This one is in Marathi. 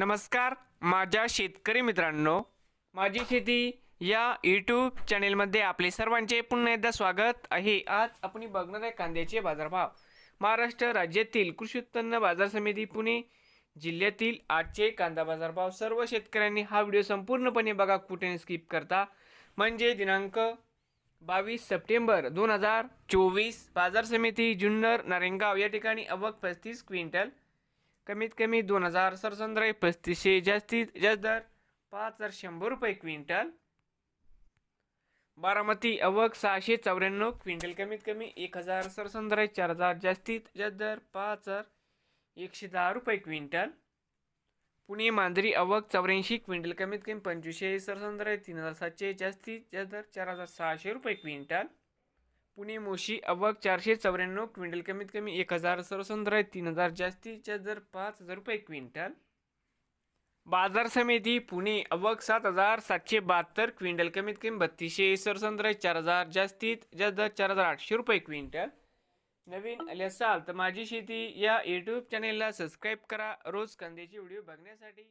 नमस्कार माझ्या शेतकरी मित्रांनो. माझी शेती या यूट्यूब चॅनेलमध्ये आपले सर्वांचे पुन्हा एकदा स्वागत आहे. आज आपण बघणार आहे कांद्याचे बाजारभाव. महाराष्ट्र राज्यातील कृषी उत्पन्न बाजार समिती पुणे जिल्ह्यातील आजचे कांदा बाजारभाव. सर्व शेतकऱ्यांनी हा व्हिडिओ संपूर्णपणे बघा कुठे स्किप करता. म्हणजे दिनांक बावीस सप्टेंबर दोन हजार चोवीस. बाजार समिती जुन्नर नारेंगाव या ठिकाणी अवक पस्तीस क्विंटल कमीत कमी दोन हजार सरसंद्राई पस्तीसशे जास्तीत जास्त दर पाच हजार शंभर रुपये क्विंटल. बारामती अवक सहाशे चौऱ्याण्णव क्विंटल. कमीत कमी एक हजार सरसंद्राई चार हजार जास्तीत जास्त दर पाच हजार एकशे दहा रुपये क्विंटल. पुणे मांजरी अवक चौऱ्याऐंशी क्विंटल. कमीत कमी पंचवीसशे सरसंद्राई तीन हजार सातशे जास्तीत जास्त दर चार हजार सहाशे रुपये क्विंटल. पुणे मोशी अवक चारशे चौऱ्याण्णव क्विंटल. कमीत कमी एक हजार सर्वसंद्र तीन हजार जास्तीत जर पाच हजार रुपये क्विंटल. बाजार समिती पुणे अवक सात हजार सातशे बहात्तर क्विंटल. कमीत कमी बत्तीसशे सरसंद्र चार हजार जास्तीत जास्त दर चार हजार आठशे रुपये क्विंटल. नवीन आले असाल तर माझी शेती या यूट्यूब चॅनेलला सबस्क्राईब करा. रोज कांद्याचे व्हिडिओ बघण्यासाठी